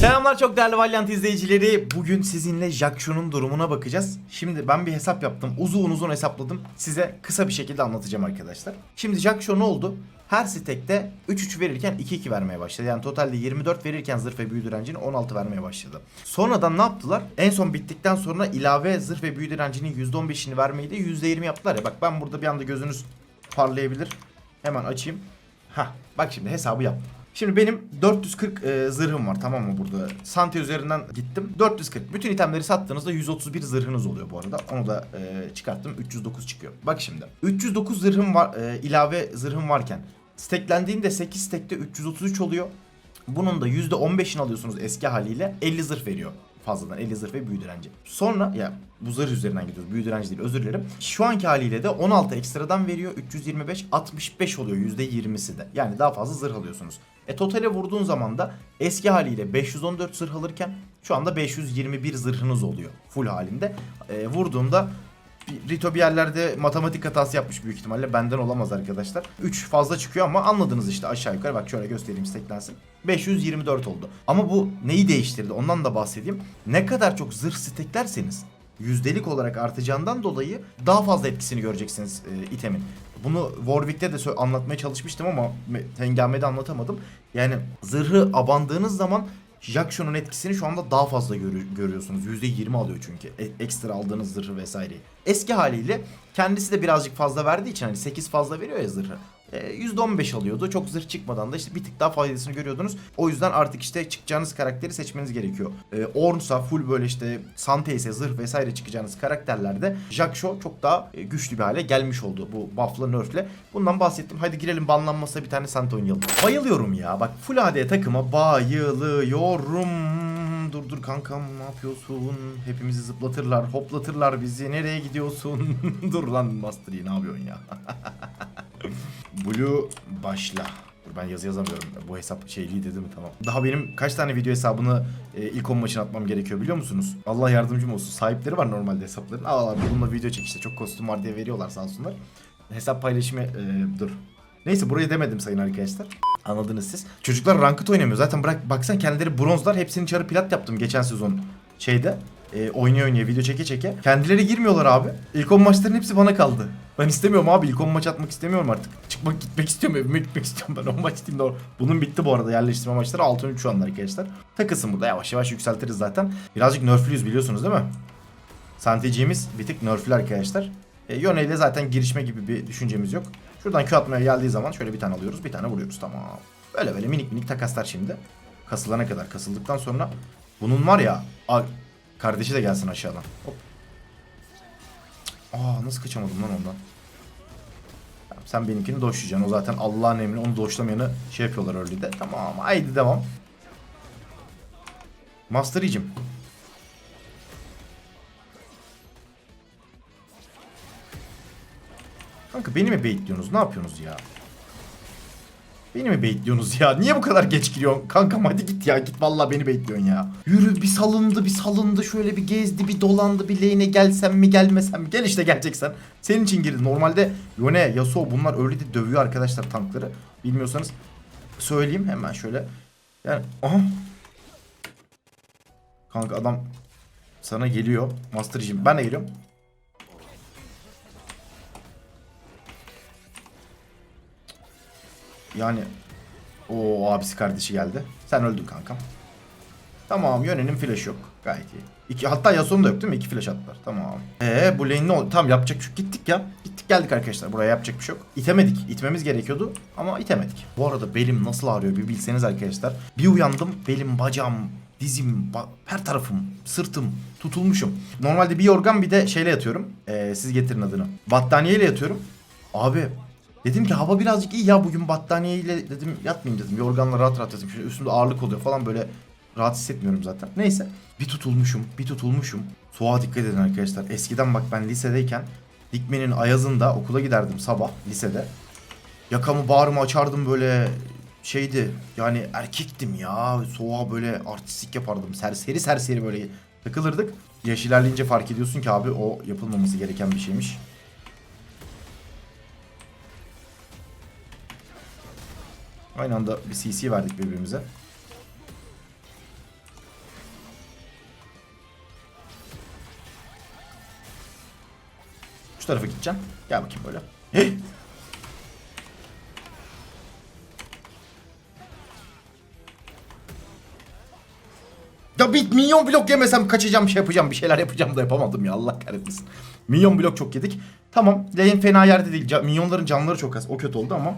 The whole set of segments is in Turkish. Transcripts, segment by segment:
Selamlar çok değerli Valiant izleyicileri. Bugün sizinle Jackson'un durumuna bakacağız. Şimdi ben bir hesap yaptım. Uzun uzun hesapladım. Size kısa bir şekilde anlatacağım arkadaşlar. Şimdi Jackson ne oldu? Her stekte 3-3 verirken 2-2 vermeye başladı. Yani totalde 24 verirken zırh ve büyü direncini 16 vermeye başladı. Sonradan ne yaptılar? En son bittikten sonra ilave zırh ve büyü direncinin %15'ini vermeyi de %20 yaptılar ya. Bak ben burada bir anda gözünüz parlayabilir. Hemen açayım. Hah bak şimdi hesabı yaptım. Şimdi benim 440 e, zırhım var tamam mı burada? Sante üzerinden gittim. 440. Bütün itemleri sattığınızda 131 zırhınız oluyor bu arada. Onu da e, çıkarttım. 309 çıkıyor. Bak şimdi. 309 zırhım var e, ilave zırhım varken steklendiğinde 8 stekte 333 oluyor. Bunun da %15'ini alıyorsunuz eski haliyle 50 zırh veriyor fazladan 50 zırh ve büyü direnci. Sonra ya bu zırh üzerinden gidiyoruz. Büyü direnci değil özür dilerim. Şu anki haliyle de 16 ekstradan veriyor. 325 65 oluyor %20'si de. Yani daha fazla zırh alıyorsunuz. E totale vurduğun zaman da eski haliyle 514 zırh alırken şu anda 521 zırhınız oluyor full halinde. E, vurduğumda Rito bir yerlerde matematik hatası yapmış büyük ihtimalle. Benden olamaz arkadaşlar. 3 fazla çıkıyor ama anladınız işte aşağı yukarı. Bak şöyle göstereyim steklensin. 524 oldu. Ama bu neyi değiştirdi ondan da bahsedeyim. Ne kadar çok zırh steklerseniz yüzdelik olarak artacağından dolayı daha fazla etkisini göreceksiniz e, itemin. Bunu Warwick'te de anlatmaya çalışmıştım ama me- hengamede anlatamadım. Yani zırhı abandığınız zaman Jackson'un etkisini şu anda daha fazla görü- görüyorsunuz. %20 alıyor çünkü e- ekstra aldığınız zırhı vesaireyi. Eski haliyle kendisi de birazcık fazla verdiği için hani 8 fazla veriyor ya zırhı. E, %15 alıyordu. Çok zırh çıkmadan da işte bir tık daha faydasını görüyordunuz. O yüzden artık işte çıkacağınız karakteri seçmeniz gerekiyor. E, Ornn'sa full böyle işte Sante ise zırh vesaire çıkacağınız karakterlerde Jackshaw çok daha e, güçlü bir hale gelmiş oldu bu buff'la nerf'le. Bundan bahsettim. Hadi girelim banlanmasa bir tane Sante oynayalım. Bayılıyorum ya. Bak full AD takıma bayılıyorum. Dur dur kankam ne yapıyorsun? Hepimizi zıplatırlar, hoplatırlar bizi. Nereye gidiyorsun? dur lan Master ne yapıyorsun ya? Blue başla. Dur ben yazı yazamıyorum. Bu hesap şeyliği dedi mi tamam. Daha benim kaç tane video hesabını e, ilk 10 maçına atmam gerekiyor biliyor musunuz? Allah yardımcım olsun. Sahipleri var normalde hesapların. Abi bununla video çek işte. Çok kostüm var diye veriyorlar sağ olsunlar. Hesap paylaşımı e, dur. Neyse burayı demedim sayın arkadaşlar. Anladınız siz. Çocuklar ranked oynamıyor. Zaten bırak baksan kendileri bronzlar. Hepsini çarı plat yaptım geçen sezon şeyde. E, oynaya oynaya video çeke çeke. Kendileri girmiyorlar abi. İlk 10 maçların hepsi bana kaldı. Ben istemiyorum abi. İlk 10 maç atmak istemiyorum artık. Çıkmak gitmek istiyorum. Evime gitmek istiyorum ben. 10 maç diyeyim de. Bunun bitti bu arada yerleştirme maçları. 6-13 şu anda arkadaşlar. Takılsın burada. Yavaş yavaş yükseltiriz zaten. Birazcık nerflüyüz biliyorsunuz değil mi? Santeciğimiz bir tık nerflü arkadaşlar. E, Yone ile zaten girişme gibi bir düşüncemiz yok. Şuradan Q atmaya geldiği zaman şöyle bir tane alıyoruz. Bir tane vuruyoruz. Tamam. Böyle böyle minik minik takaslar şimdi. Kasılana kadar. Kasıldıktan sonra bunun var ya kardeşi de gelsin aşağıdan. Hop. Aa nasıl kaçamadım lan ondan. Sen benimkini doşlayacaksın. O zaten Allah'ın emri. Onu doşlamayanı şey yapıyorlar öyle. Tamam. Haydi devam. Master Yi'cim. Kanka beni mi baitliyorsunuz? Ne yapıyorsunuz ya? Beni mi baitliyorsunuz ya? Niye bu kadar geç giriyorsun? Kankam hadi git ya. Git vallahi beni baitliyorsun ya. Yürü bir salındı bir salındı. Şöyle bir gezdi bir dolandı. Bir lane'e gelsem mi gelmesem mi? Gel işte geleceksen. Senin için girdi. Normalde Yone, Yasuo bunlar öyle de dövüyor arkadaşlar tankları. Bilmiyorsanız söyleyeyim hemen şöyle. Yani aha. Kanka adam sana geliyor. Master'cığım ben de geliyorum. Yani o abisi kardeşi geldi. Sen öldün kankam. Tamam yönenin flash yok. Gayet iyi. İki, hatta Yasuo'nun da yok değil mi? İki flash attılar. Tamam. Eee bu lane ne oldu? Tamam yapacak bir şey. Gittik ya. Gittik geldik arkadaşlar. Buraya yapacak bir şey yok. İtemedik. İtmemiz gerekiyordu ama itemedik. Bu arada belim nasıl ağrıyor bir bilseniz arkadaşlar. Bir uyandım belim, bacağım, dizim, ba- her tarafım, sırtım tutulmuşum. Normalde bir yorgan bir de şeyle yatıyorum. Ee, siz getirin adını. Battaniyeyle yatıyorum. Abi Dedim ki hava birazcık iyi ya bugün battaniyeyle dedim yatmayayım dedim. Yorganla rahat rahat yatayım. Şöyle üstümde ağırlık oluyor falan böyle rahat hissetmiyorum zaten. Neyse. Bir tutulmuşum, bir tutulmuşum. Soğuğa dikkat edin arkadaşlar. Eskiden bak ben lisedeyken Dikmen'in ayazında okula giderdim sabah lisede. Yakamı bağrımı açardım böyle şeydi yani erkektim ya. Soğuğa böyle artistik yapardım. Serseri serseri böyle takılırdık. Yaş ilerleyince fark ediyorsun ki abi o yapılmaması gereken bir şeymiş. Aynı anda bir CC verdik birbirimize. Şu tarafa gideceğim. Gel bakayım böyle. Hey! Ya bir minyon blok yemesem kaçacağım şey yapacağım bir şeyler yapacağım da yapamadım ya Allah kahretmesin. Minyon blok çok yedik. Tamam lane fena yerde değil. Minyonların canları çok az. O kötü oldu ama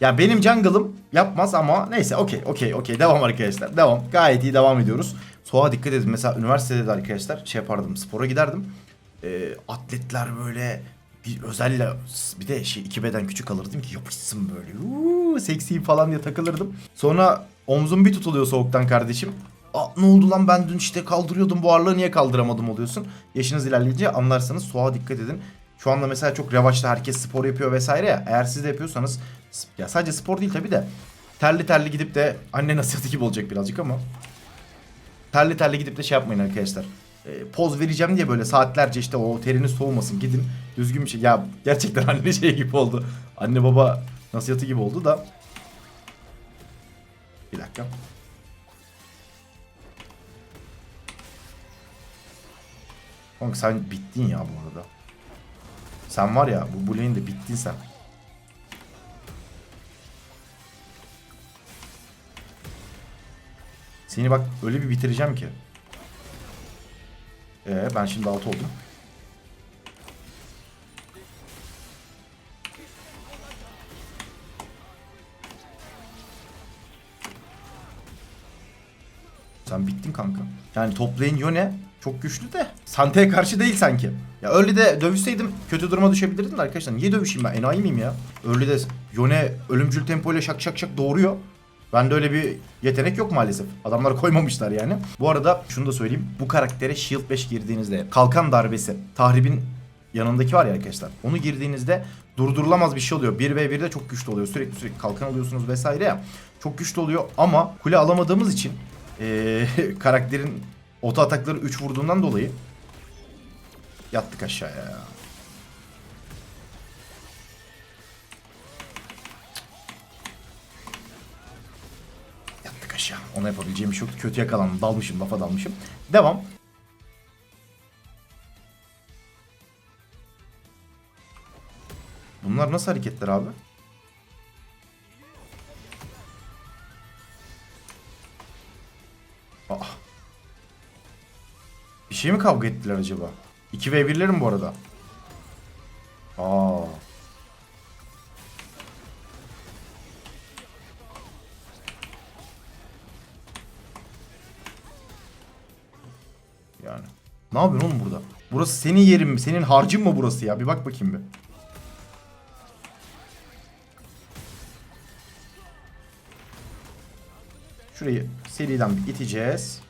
ya benim jungle'ım yapmaz ama neyse okey okey okey devam arkadaşlar. Devam. Gayet iyi devam ediyoruz. Soğuğa dikkat edin. Mesela üniversitede de arkadaşlar şey yapardım spora giderdim. Ee, atletler böyle bir özelle bir de şey iki beden küçük alırdım ki yapışsın böyle. Uuu, seksi falan diye takılırdım. Sonra omzum bir tutuluyor soğuktan kardeşim. Aa, ne oldu lan ben dün işte kaldırıyordum bu ağırlığı niye kaldıramadım oluyorsun. Yaşınız ilerleyince anlarsanız soğuğa dikkat edin. Şu anda mesela çok revaçta herkes spor yapıyor vesaire ya. Eğer siz de yapıyorsanız ya sadece spor değil tabi de terli terli gidip de anne nasihatı gibi olacak birazcık ama terli terli gidip de şey yapmayın arkadaşlar. E, poz vereceğim diye böyle saatlerce işte o teriniz soğumasın gidin düzgün bir şey. Ya gerçekten anne şey gibi oldu. Anne baba nasihatı gibi oldu da. Bir dakika. Kanka sen bittin ya bu arada. Sen var ya bu bu lane'de bittin sen. Seni bak öyle bir bitireceğim ki. Ee ben şimdi alt oldum. Sen bittin kanka. Yani top lane Yone çok güçlü de Sante'ye karşı değil sanki. Ya öyle de dövüşseydim kötü duruma düşebilirdim de arkadaşlar. Niye dövüşeyim ben? Enayi miyim ya? Öyle de Yone ölümcül tempoyla şak şak şak doğuruyor. Bende öyle bir yetenek yok maalesef. Adamlar koymamışlar yani. Bu arada şunu da söyleyeyim. Bu karaktere Shield 5 girdiğinizde kalkan darbesi, tahribin yanındaki var ya arkadaşlar. Onu girdiğinizde durdurulamaz bir şey oluyor. 1v1'de çok güçlü oluyor. Sürekli sürekli kalkan alıyorsunuz vesaire ya. Çok güçlü oluyor ama kule alamadığımız için eee, karakterin oto atakları 3 vurduğundan dolayı yattık aşağıya ya. Yattık aşağı. Ona yapabileceğim bir şey. Kötü yakalandım. Dalmışım. Lafa dalmışım. Devam. Bunlar nasıl hareketler abi? Aa. Bir şey mi kavga ettiler acaba? 2v1'lerim mi bu arada? Aa. Yani. Ne yapıyorsun oğlum burada? Burası senin yerin mi? Senin harcın mı burası ya? Bir bak bakayım bir. Şurayı seriden bir iteceğiz.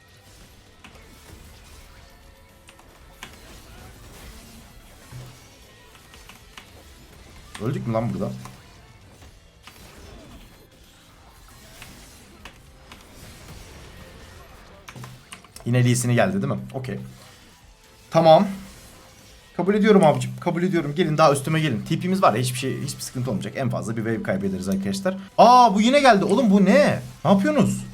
Öldük mü lan burada? Yine Lee'sini geldi değil mi? Okey. Tamam. Kabul ediyorum abicim. Kabul ediyorum. Gelin daha üstüme gelin. TP'miz var ya hiçbir şey hiçbir sıkıntı olmayacak. En fazla bir wave kaybederiz arkadaşlar. Aa bu yine geldi. Oğlum bu ne? Ne yapıyorsunuz?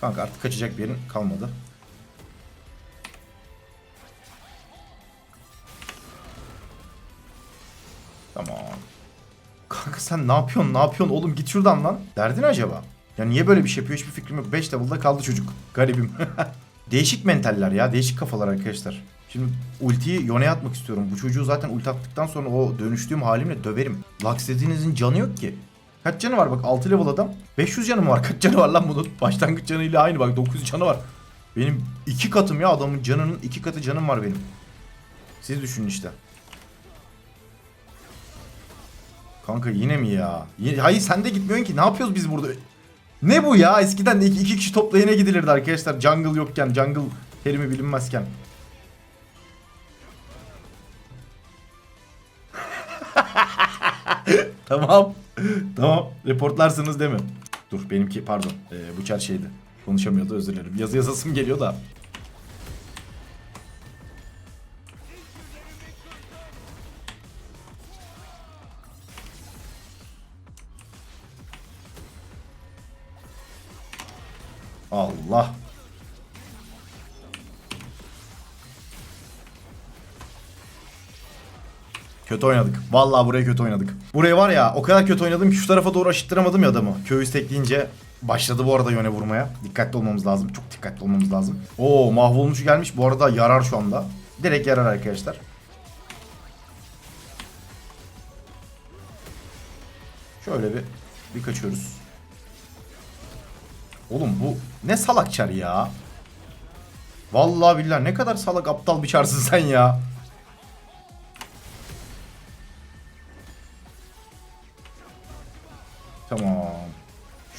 Kanka artık kaçacak bir yerin kalmadı. Tamam. Kanka sen ne yapıyorsun? Ne yapıyorsun oğlum? Git şuradan lan. Derdin acaba? Ya niye böyle bir şey yapıyor? Hiçbir fikrim yok. 5 level'da kaldı çocuk. Garibim. değişik mentaller ya. Değişik kafalar arkadaşlar. Şimdi ultiyi Yone'ye atmak istiyorum. Bu çocuğu zaten ulti attıktan sonra o dönüştüğüm halimle döverim. Lux dediğinizin canı yok ki. Kaç canı var bak 6 level adam. 500 canı var? Kaç canı var lan bunun? Başlangıç canıyla aynı bak 900 canı var. Benim iki katım ya adamın canının iki katı canım var benim. Siz düşünün işte. Kanka yine mi ya? Yine- Hayır sen de gitmiyorsun ki. Ne yapıyoruz biz burada? Ne bu ya? Eskiden de iki, iki kişi toplayana gidilirdi arkadaşlar. Jungle yokken, jungle terimi bilinmezken. tamam. tamam. Reportlarsınız değil mi? Dur benimki pardon. Ee, bu çar şeydi. Konuşamıyordu özür dilerim. Yazı yazasım geliyor da. Kötü oynadık. Vallahi buraya kötü oynadık. Buraya var ya o kadar kötü oynadım ki şu tarafa doğru aşıttıramadım ya adamı. Köyü istekleyince başladı bu arada yöne vurmaya. Dikkatli olmamız lazım. Çok dikkatli olmamız lazım. Oo mahvolmuş gelmiş. Bu arada yarar şu anda. Direkt yarar arkadaşlar. Şöyle bir bir kaçıyoruz. Oğlum bu ne salak çar ya. Vallahi billahi ne kadar salak aptal bir çarsın sen ya.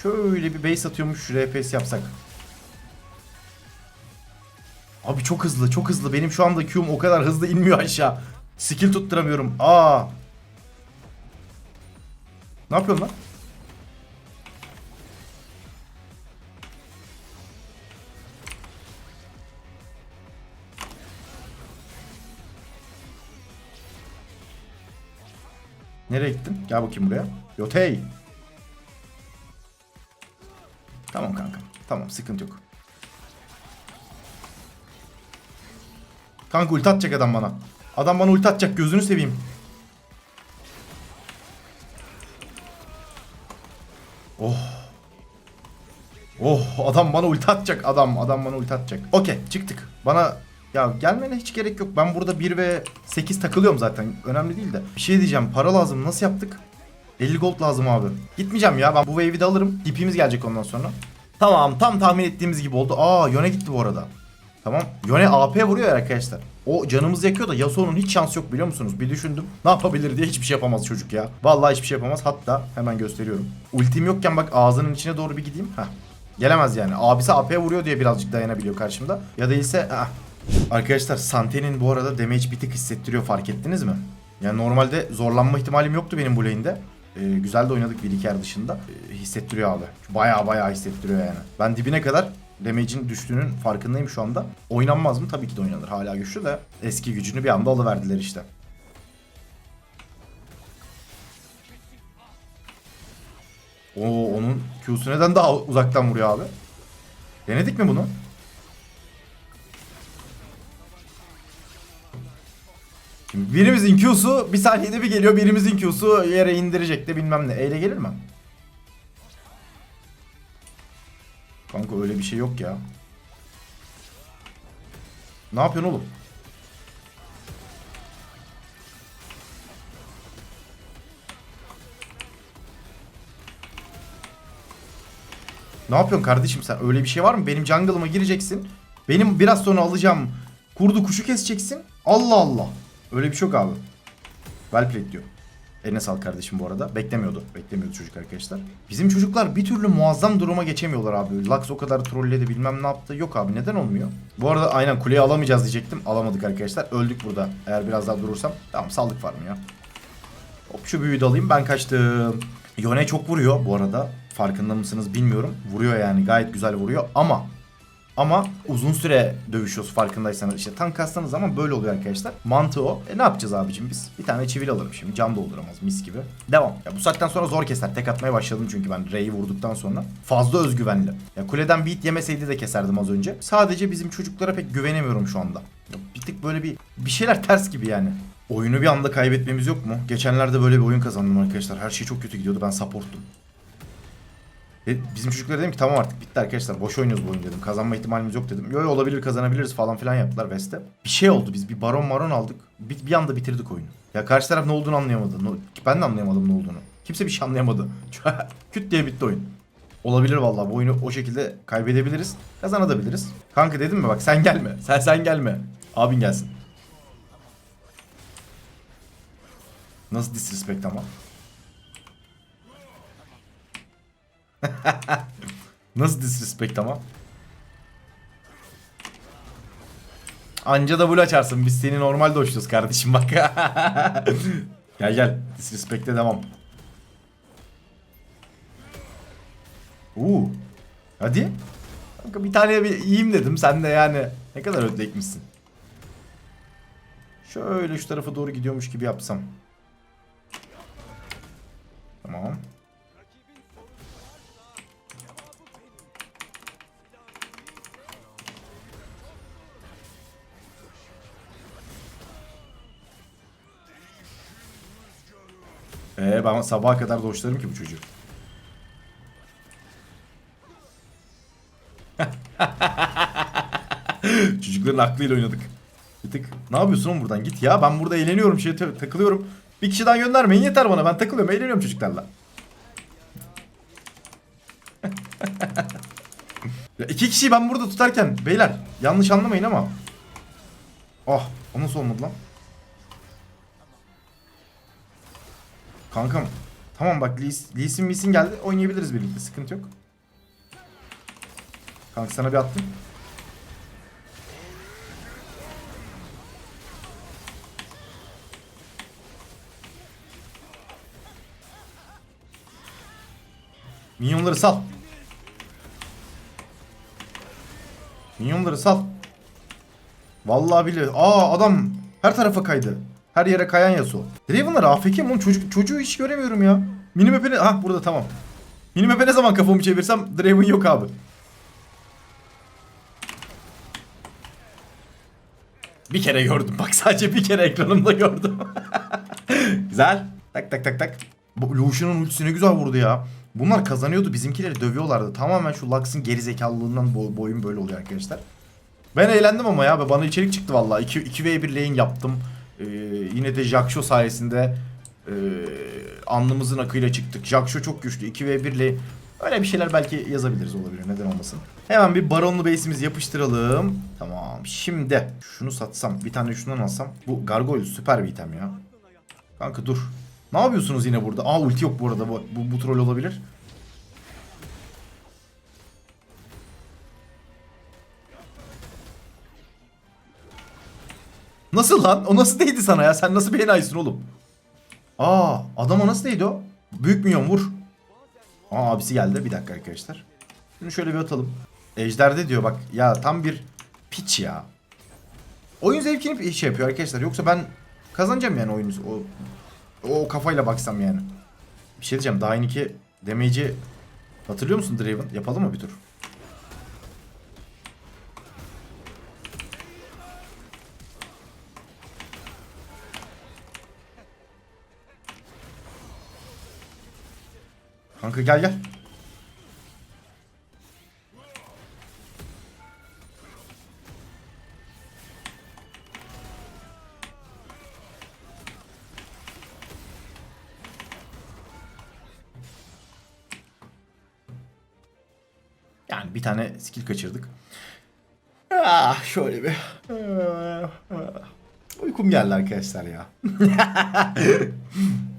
Şöyle bir base atıyormuş RPS yapsak. Abi çok hızlı çok hızlı. Benim şu anda Q'm o kadar hızlı inmiyor aşağı. Skill tutturamıyorum. Aa. Ne yapıyorsun lan? Nereye gittin? Gel bakayım buraya. Yotey. Tamam sıkıntı yok. Kanka ulti atacak adam bana. Adam bana ulti atacak gözünü seveyim. Oh. Oh adam bana ulti atacak adam adam bana ulti atacak. Okey çıktık. Bana ya gelmene hiç gerek yok. Ben burada 1 ve 8 takılıyorum zaten. Önemli değil de. Bir şey diyeceğim. Para lazım. Nasıl yaptık? 50 gold lazım abi. Gitmeyeceğim ya. Ben bu wave'i de alırım. Dipimiz gelecek ondan sonra. Tamam. Tam tahmin ettiğimiz gibi oldu. Aa Yone gitti bu arada. Tamam. Yone AP vuruyor arkadaşlar. O canımızı yakıyor da Yasuo'nun hiç şansı yok biliyor musunuz? Bir düşündüm. Ne yapabilir diye hiçbir şey yapamaz çocuk ya. Vallahi hiçbir şey yapamaz. Hatta hemen gösteriyorum. Ultim yokken bak ağzının içine doğru bir gideyim. Heh. Gelemez yani. Abisi AP vuruyor diye birazcık dayanabiliyor karşımda. Ya da ise ah. Arkadaşlar Sante'nin bu arada damage bir tık hissettiriyor fark ettiniz mi? Yani normalde zorlanma ihtimalim yoktu benim bu lane'de. Ee, güzel de oynadık bir iki yer dışında. Ee, hissettiriyor abi. Baya baya hissettiriyor yani. Ben dibine kadar damage'in düştüğünün farkındayım şu anda. Oynanmaz mı? Tabii ki de oynanır. Hala güçlü de eski gücünü bir anda alıverdiler işte. Oo onun Q'su neden daha uzaktan vuruyor abi? Denedik mi bunu? Birimizin Q'su bir saniyede bir geliyor. Birimizin Q'su yere indirecek de bilmem ne. Eyle gelir mi? Kanka öyle bir şey yok ya. Ne yapıyorsun oğlum? Ne yapıyorsun kardeşim sen? Öyle bir şey var mı? Benim jungle'ıma gireceksin. Benim biraz sonra alacağım kurdu kuşu keseceksin. Allah Allah. Öyle bir şey yok abi. Well diyor. Eline sağlık kardeşim bu arada. Beklemiyordu. Beklemiyordu çocuk arkadaşlar. Bizim çocuklar bir türlü muazzam duruma geçemiyorlar abi. Lux o kadar trolledi bilmem ne yaptı. Yok abi neden olmuyor? Bu arada aynen kuleyi alamayacağız diyecektim. Alamadık arkadaşlar. Öldük burada. Eğer biraz daha durursam. Tamam saldık var mı ya? Hop şu büyüyü alayım. Ben kaçtım. Yone çok vuruyor bu arada. Farkında mısınız bilmiyorum. Vuruyor yani gayet güzel vuruyor ama ama uzun süre dövüşüyoruz farkındaysanız. işte tank kastığınız zaman böyle oluyor arkadaşlar. Mantığı o. E ne yapacağız abicim biz? Bir tane çivil alırım şimdi. Can dolduramaz mis gibi. Devam. Ya bu saatten sonra zor keser. Tek atmaya başladım çünkü ben Rey'i vurduktan sonra. Fazla özgüvenli. Ya kuleden beat yemeseydi de keserdim az önce. Sadece bizim çocuklara pek güvenemiyorum şu anda. Ya bir tık böyle bir bir şeyler ters gibi yani. Oyunu bir anda kaybetmemiz yok mu? Geçenlerde böyle bir oyun kazandım arkadaşlar. Her şey çok kötü gidiyordu. Ben supporttum. E, bizim çocuklara dedim ki tamam artık bitti arkadaşlar boş oynuyoruz bu oyunu dedim. Kazanma ihtimalimiz yok dedim. Yo olabilir kazanabiliriz falan filan yaptılar West'te. Bir şey oldu biz bir baron maron aldık. Bir, bir anda bitirdik oyunu. Ya karşı taraf ne olduğunu anlayamadı. Ben de anlayamadım ne olduğunu. Kimse bir şey anlayamadı. Küt diye bitti oyun. Olabilir vallahi bu oyunu o şekilde kaybedebiliriz. Kazanabiliriz. Kanka dedim mi bak sen gelme. Sen sen gelme. Abin gelsin. Nasıl disrespect ama? Nasıl disrespect ama? Anca da blue açarsın. Biz seni normal doşluyoruz kardeşim bak. gel gel. Disrespect'e devam. Uuu. Hadi. Kanka bir tane bir yiyeyim dedim. Sen de yani ne kadar ödlekmişsin. Şöyle şu tarafa doğru gidiyormuş gibi yapsam. Tamam. Ee, ben sabaha kadar doşlarım ki bu çocuğu. Çocukların aklıyla oynadık. Bir tık. Ne yapıyorsun oğlum buradan? Git ya. Ben burada eğleniyorum. Şey, ta- takılıyorum. Bir kişiden göndermeyin yeter bana. Ben takılıyorum. Eğleniyorum çocuklarla. ya iki kişiyi ben burada tutarken beyler yanlış anlamayın ama. Ah o nasıl olmadı lan? Kankam. Tamam bak Lee, Lee Sin Lee Sin geldi. Oynayabiliriz birlikte. Sıkıntı yok. Kanka sana bir attım. Minyonları sal. Minyonları sal. Vallahi bile. Aa adam her tarafa kaydı. Her yere kayan Yasuo. Draven'lar AFK mi oğlum? Çocuk, çocuğu hiç göremiyorum ya. Minimap'e ne? Ah burada tamam. Minimap'e ne zaman kafamı çevirsem Draven yok abi. Bir kere gördüm. Bak sadece bir kere ekranımda gördüm. güzel. Tak tak tak tak. Bu Lucian'ın ultisi güzel vurdu ya. Bunlar kazanıyordu. Bizimkileri dövüyorlardı. Tamamen şu Lux'ın gerizekalılığından bo boyun böyle oluyor arkadaşlar. Ben eğlendim ama ya. Bana içerik çıktı vallahi. 2 2v1 lane yaptım. Ee, yine de Jaksho sayesinde e, alnımızın akıyla çıktık. Jaksho çok güçlü. 2v1 lane. Öyle bir şeyler belki yazabiliriz olabilir. Neden olmasın. Hemen bir baronlu base'imizi yapıştıralım. Tamam. Şimdi şunu satsam. Bir tane şundan alsam. Bu gargoyle süper bir item ya. Kanka dur. Ne yapıyorsunuz yine burada? Aa ulti yok bu arada. Bu, bu, bu troll olabilir. Nasıl lan? O nasıl değdi sana ya? Sen nasıl bir oğlum? Aa adama nasıl değdi o? Büyük milyon vur. Aa abisi geldi. Bir dakika arkadaşlar. Şunu şöyle bir atalım. Ejder'de diyor bak. Ya tam bir piç ya. Oyun zevkini şey yapıyor arkadaşlar. Yoksa ben kazanacağım yani oyunu. O, o kafayla baksam yani. Bir şey diyeceğim. Daha iki damage'i hatırlıyor musun Draven? Yapalım mı bir tur? Kanka gel gel. Yani bir tane skill kaçırdık. Ah şöyle bir. Uykum geldi arkadaşlar ya.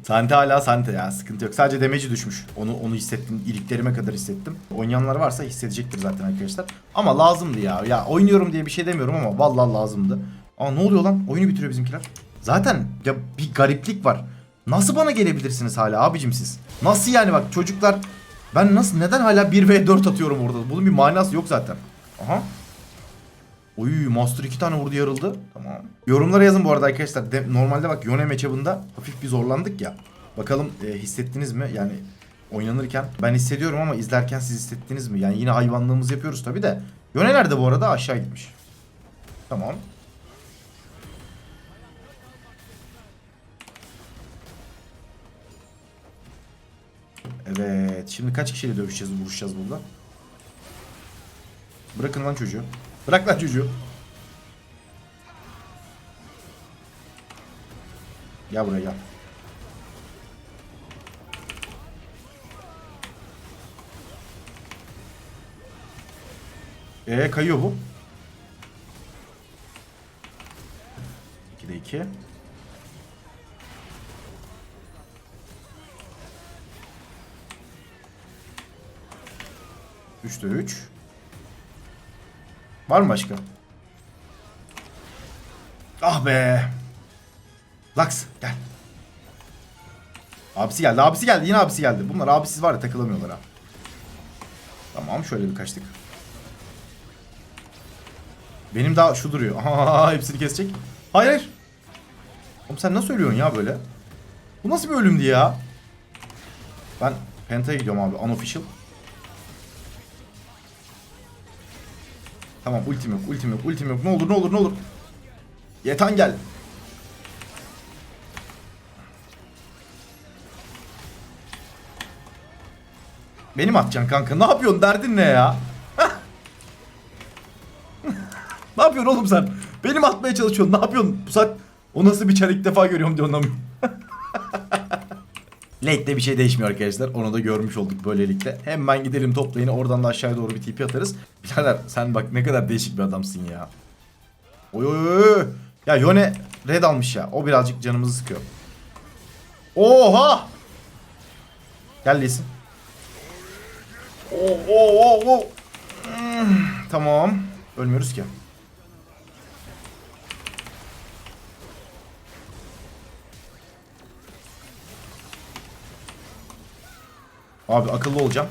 Sante hala Sante ya sıkıntı yok. Sadece demeci düşmüş. Onu onu hissettim. iliklerime kadar hissettim. Oynayanlar varsa hissedecektir zaten arkadaşlar. Ama lazımdı ya. Ya oynuyorum diye bir şey demiyorum ama vallahi lazımdı. Aa ne oluyor lan? Oyunu bitiriyor bizimkiler. Zaten ya bir gariplik var. Nasıl bana gelebilirsiniz hala abicim siz? Nasıl yani bak çocuklar ben nasıl neden hala 1v4 atıyorum orada? Bunun bir manası yok zaten. Aha. Oy Master 2 tane vurdu yarıldı. Tamam. Yorumlara yazın bu arada arkadaşlar. De, normalde bak Yone matchup'ında hafif bir zorlandık ya. Bakalım e, hissettiniz mi? Yani oynanırken ben hissediyorum ama izlerken siz hissettiniz mi? Yani yine hayvanlığımızı yapıyoruz tabi de. Yone nerede bu arada? Aşağı gitmiş. Tamam. Evet. Şimdi kaç kişiyle dövüşeceğiz, vuruşacağız burada? Bırakın lan çocuğu. Bırak lan çocuğu. Gel buraya gel. Ee kayıyor bu. 2'de 2. Üçte üç. Var mı başka? Ah be. Lux gel. Abisi geldi. Abisi geldi. Yine abisi geldi. Bunlar abisiz var ya takılamıyorlar ha. Tamam şöyle bir kaçtık. Benim daha şu duruyor. Aha hepsini kesecek. Hayır hayır. Oğlum sen nasıl ölüyorsun ya böyle? Bu nasıl bir ölümdü ya? Ben Penta'ya gidiyorum abi. Unofficial. Tamam ultim yok ultim yok ultim yok. Ne olur ne olur ne olur. Yetan gel. Benim atacaksın kanka. Ne yapıyorsun? Derdin ne ya? ne yapıyorsun oğlum sen? Benim atmaya çalışıyorsun. Ne yapıyorsun? Bu saat o nasıl bir çar ilk defa görüyorum diye anlamıyorum. Late'de bir şey değişmiyor arkadaşlar. Onu da görmüş olduk böylelikle. Hemen gidelim toplayını oradan da aşağıya doğru bir TP atarız. Birader sen bak ne kadar değişik bir adamsın ya. Oy oy oy. Ya Yone red almış ya. O birazcık canımızı sıkıyor. Oha! Gel Lee'sin. Oo, oo, oo, oo. Hmm, tamam. Ölmüyoruz ki. Abi akıllı olacağım.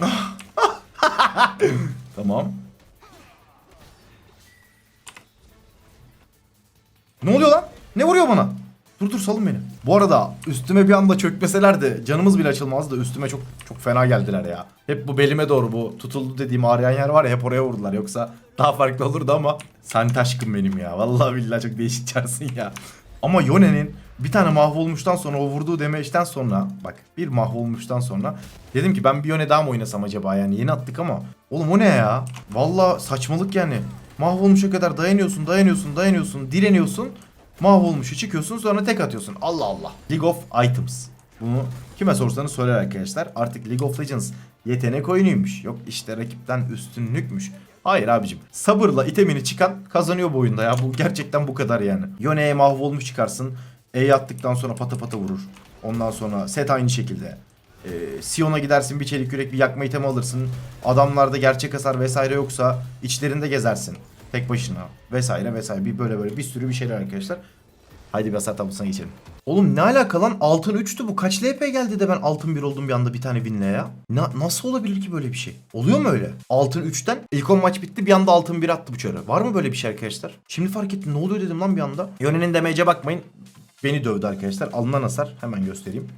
tamam. Ne oluyor lan? Ne vuruyor bana? Dur dur salın beni. Bu arada üstüme bir anda çökmeselerdi canımız bile açılmazdı. Üstüme çok çok fena geldiler ya. Hep bu belime doğru bu tutuldu dediğim ağrıyan yer var ya hep oraya vurdular. Yoksa daha farklı olurdu ama sen taşkın benim ya. Vallahi billahi çok değişik çarsın ya. Ama Yone'nin bir tane mahvolmuştan sonra o vurduğu demeçten sonra bak bir mahvolmuştan sonra dedim ki ben bir Yone daha mı oynasam acaba yani yeni attık ama oğlum o ne ya? Vallahi saçmalık yani. Mahvolmuşa kadar dayanıyorsun, dayanıyorsun, dayanıyorsun, direniyorsun. Mahvolmuşu çıkıyorsun sonra tek atıyorsun. Allah Allah. League of Items. Bunu kime sorsanız söyler arkadaşlar. Artık League of Legends yetenek oyunuymuş. Yok işte rakipten üstünlükmüş. Hayır abicim. Sabırla itemini çıkan kazanıyor bu oyunda ya. Bu gerçekten bu kadar yani. Yone'ye mahvolmuş çıkarsın. E attıktan sonra pata pata vurur. Ondan sonra set aynı şekilde. Ee, Sion'a gidersin bir çelik yürek bir yakma itemi alırsın. Adamlarda gerçek hasar vesaire yoksa içlerinde gezersin. Tek başına vesaire vesaire bir böyle böyle bir sürü bir şeyler arkadaşlar. Haydi bir hasar tablosuna geçelim. Oğlum ne alaka lan altın 3'tü bu kaç LP geldi de ben altın 1 oldum bir anda bir tane winle ya. Na- nasıl olabilir ki böyle bir şey? Oluyor mu öyle? Altın 3'ten ilk 10 maç bitti bir anda altın 1 attı bu çare. Var mı böyle bir şey arkadaşlar? Şimdi fark ettim ne oluyor dedim lan bir anda. Yönenin demece bakmayın. Beni dövdü arkadaşlar. Alınan hasar hemen göstereyim.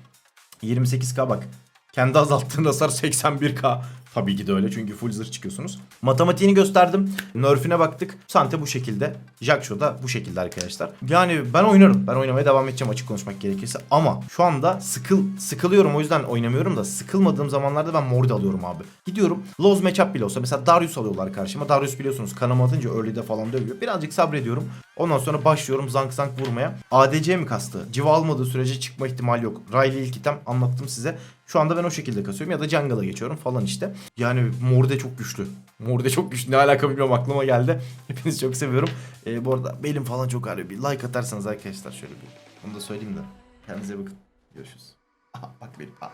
28k bak. Kendi azalttığın hasar 81k. Tabii ki de öyle çünkü full zırh çıkıyorsunuz. Matematiğini gösterdim. Nerf'ine baktık. Sante bu şekilde. Jacksho da bu şekilde arkadaşlar. Yani ben oynarım. Ben oynamaya devam edeceğim açık konuşmak gerekirse. Ama şu anda sıkıl sıkılıyorum o yüzden oynamıyorum da sıkılmadığım zamanlarda ben Mord alıyorum abi. Gidiyorum. Loz matchup bile olsa mesela Darius alıyorlar karşıma. Darius biliyorsunuz kanama atınca early'de falan dövüyor. Birazcık sabrediyorum. Ondan sonra başlıyorum zank zank vurmaya. ADC mi kastı? Civa almadığı sürece çıkma ihtimali yok. Riley ilk item anlattım size. Şu anda ben o şekilde kasıyorum ya da jungle'a geçiyorum falan işte. Yani Morde çok güçlü. Morde çok güçlü. Ne alaka bilmiyorum aklıma geldi. Hepinizi çok seviyorum. Ee, bu arada belim falan çok ağrıyor. Bir like atarsanız arkadaşlar şöyle bir. Onu da söyleyeyim de. Kendinize bakın. Görüşürüz. Aha, bak benim. Aha.